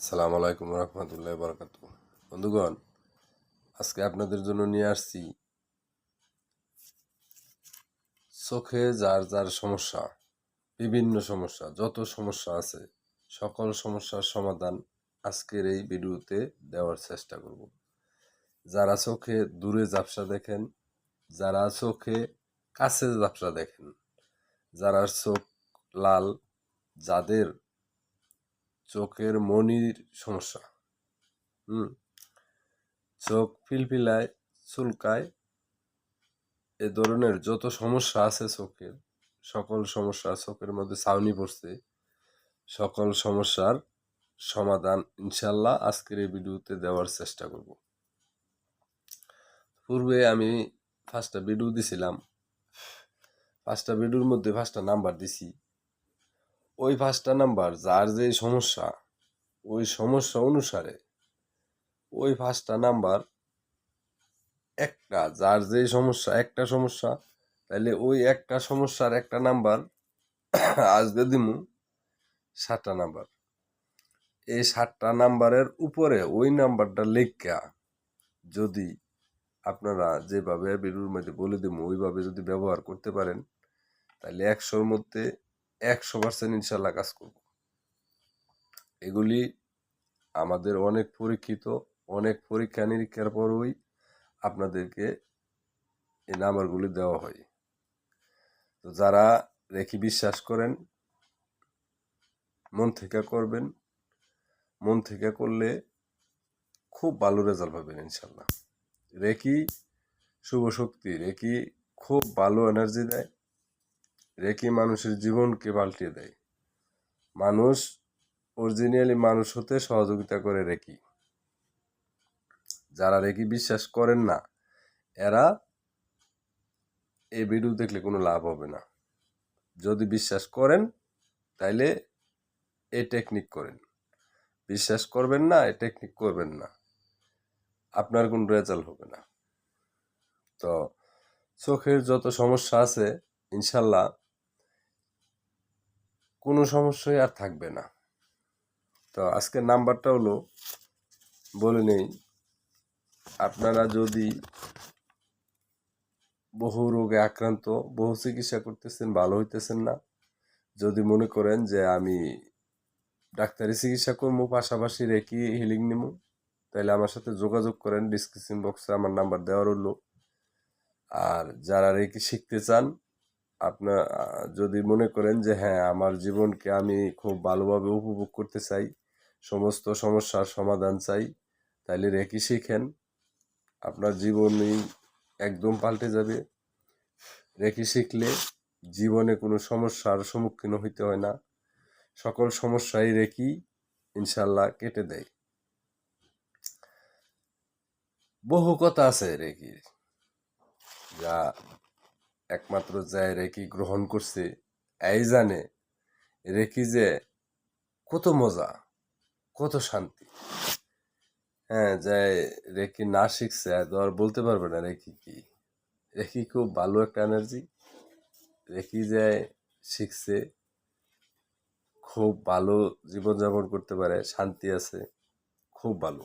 আসসালামু আলাইকুম রহমতুল্লাহ বরকাত বন্ধুগণ, আজকে আপনাদের জন্য নিয়ে আসছি চোখে যার যার সমস্যা, বিভিন্ন সমস্যা, যত সমস্যা আছে, সকল সমস্যার সমাধান আজকের এই ভিডিওতে দেওয়ার চেষ্টা করব। যারা চোখে দূরে ঝাপসা দেখেন, যারা চোখে কাছে ঝাপসা দেখেন, যারা চোখ লাল, যাদের চোখের মনির সমস্যা। হুম? চোখ ফিলফিলায়, চুলকায়, এ ধরনের যত সমস্যা আছে চোখের, সকল সমস্যা চোখের মধ্যে ছাউনি পড়ছে, সকল সমস্যার সমাধান ইনশাল্লাহ আজকের এই ভিডিওতে দেওয়ার চেষ্টা করব। পূর্বে আমি ফার্স্টটা ভিডিও দিছিলাম পাঁচটা ভিডিওর মধ্যে পাঁচটা নাম্বার দিছি। ওই পাঁচটা নাম্বার, যার যে সমস্যা, ওই সমস্যা অনুসারে ওই পাঁচটা নাম্বার একটা, যার যে সমস্যা, একটা সমস্যা তাহলে ওই একটা সমস্যার একটা নাম্বার আজকে দিমু সাতটা নাম্বার। এই সাতটা নাম্বারের উপরে ওই নাম্বারটা লেখা যদি আপনারা যেভাবে বিরুর মধ্যে বলে দিব ওইভাবে যদি ব্যবহার করতে পারেন তাহলে একশোর মধ্যে একশো পার্সেন্ট ইনশাল্লাহ কাজ করব। এগুলি আমাদের অনেক পরীক্ষিত, অনেক পরীক্ষা নিরীক্ষার পরই আপনাদেরকে এই নাম্বারগুলি দেওয়া হয়। তো যারা রেখি বিশ্বাস করেন, মন থেকে করবেন, মন থেকে করলে খুব ভালো রেজাল্ট পাবেন ইনশাল্লাহ। রেকি শুভ শক্তি রেকি খুব ভালো এনার্জি দেয়। রেকি মানুষের জীবনকে পাল্টিয়ে দেয়। মানুষ অরিজিনালি মানুষ হতে সহযোগিতা করে রেকি। যারা রেকি বিশ্বাস করেন না, এরা এই ভিডিও দেখলে কোনো লাভ হবে না। যদি বিশ্বাস করেন, তাইলে এ টেকনিক করেন। বিশ্বাস করবেন না, এই টেকনিক করবেন না। আপনার কোনো রেজাল্ট হবে না। তো, চোখের যত সমস্যা আছে, ইনশাল্লাহ কোনো সমস্যাই আর থাকবে না। তো আজকের নাম্বারটা হলো, বলে নেই, আপনারা যদি বহু রোগে আক্রান্ত, বহু চিকিৎসা করতেছেন, ভালো হইতেছেন না, যদি মনে করেন যে আমি ডাক্তারি চিকিৎসা করব, পাশাপাশি রেখি হিলিং নেব, তাহলে আমার সাথে যোগাযোগ করেন ডিসক্রিপশন বক্সে আমার নাম্বার দেওয়া রইল। আর যারা রেকি শিখতে চান আপনার যদি মনে করেন যে হ্যাঁ আমার জীবনকে আমি খুব ভালোভাবে উপভোগ করতে চাই, সমস্ত সমস্যার সমাধান চাই তাহলে রেকি শিখেন। আপনার জীবনই একদম পাল্টে যাবে। রেকি শিখলে জীবনে কোনো সমস্যার সম্মুখীন হইতে হয় না। সকল সমস্যাই রেকি ইনশাল্লাহ কেটে দেয়। বহু কথা আছে রেকির যা একমাত্র যায় রেকি গ্রহণ করছে, এই জানে রেকি যে কত মজা, কত শান্তি। হ্যাঁ যায় রেকি না শিখছে তো আর বলতে পারবে না রেকি কি। রেকি খুব ভালো একটা এনার্জি রেকি যায় শিখছে, খুব ভালো জীবনযাপন করতে পারে, শান্তি আছে, খুব ভালো।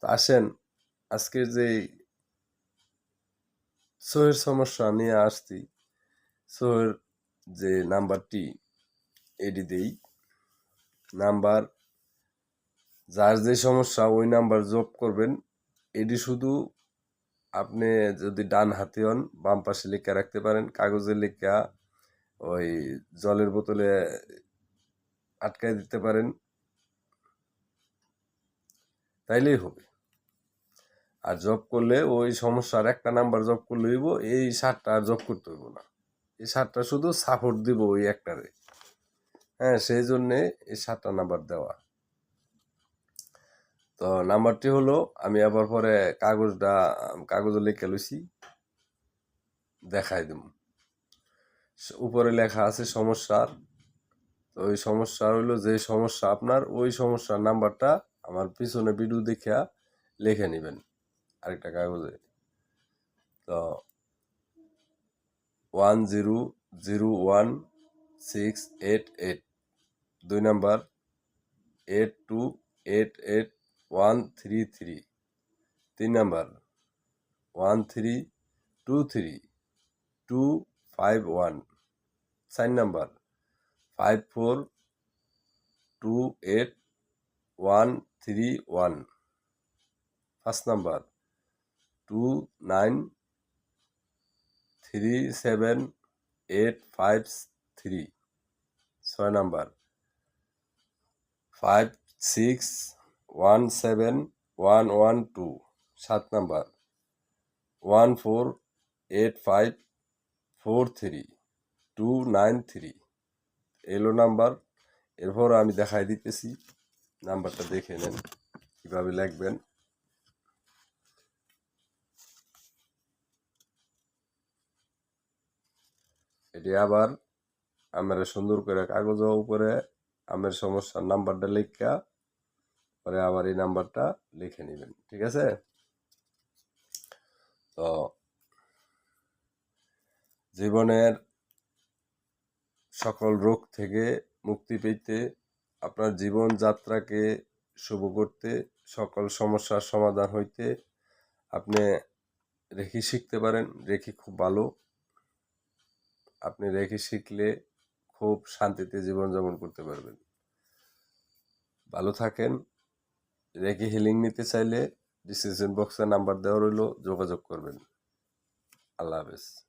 তো আসেন, আজকের যে সোহের সমস্যা নিয়ে আসছি। সোহের যে নাম্বারটি এটি দেই। নাম্বার, যার যে সমস্যা, ওই নাম্বার যোগ করবেন। এটি শুধু আপনি যদি ডান হাতে হন, বাম পাশে লেখা রাখতে পারেন। কাগজে লেখা ওই জলের বোতলে আটকায় দিতে পারেন। তাইলেই হবে। আর জব করলে ওই সমস্যার একটা নাম্বার জব করলে হইব, এই সারটা আর জব করতে হইব না। এই সারটা শুধু সাপোর্ট দিব ওই একটারে। হ্যাঁ সেই জন্যে এই সাতটা নাম্বার দেওয়া। তো নাম্বারটি হলো, আমি আবার পরে কাগজটা, কাগজে লিখে লইছি। দেখাই দেব উপরে লেখা আছে সমস্যার তো ওই সমস্যা হইল যে সমস্যা আপনার, ওই সমস্যার নাম্বারটা আমার পিছনে ভিডিও দেখিয়া লিখে নেবেন। আরেকটা কাগজে তো one zero zero one six eight eight. দুই number, eight two eight eight one three three. তিন number, one three two three two five one. চার number, five four two eight one three one. পাঁচ number two nine three seven eight five three ছয় number. Five six one seven one one two সাত number. One four eight five four three two nine three এলো number. এরপর আমি দেখাই দিতেছি। নাম্বারটা দেখে নেন। কীভাবে লিখবেন? এটি আবার আমের সুন্দর করে কাগজের উপরে আমের সমস্যার নাম্বারটা লিখা, পরে আবার এই নাম্বারটা লিখে নেবেন, ঠিক আছে? তো জীবনের সকল রোগ থেকে মুক্তি পেতে, আপনার জীবন যাত্রাকে শুভ করতে, সকল সমস্যার সমাধান হইতে আপনি রেখি শিখতে পারেন, রেখি খুব ভালো। আপনি রেখে শিখলে খুব শান্তিতে জীবনযাপন করতে পারবেন। ভালো থাকেন। রেখে হিলিং নিতে চাইলে ডিসিশন বক্সে নাম্বার দেওয়া রইল, যোগাযোগ করবেন। আল্লাহ হাফেজ।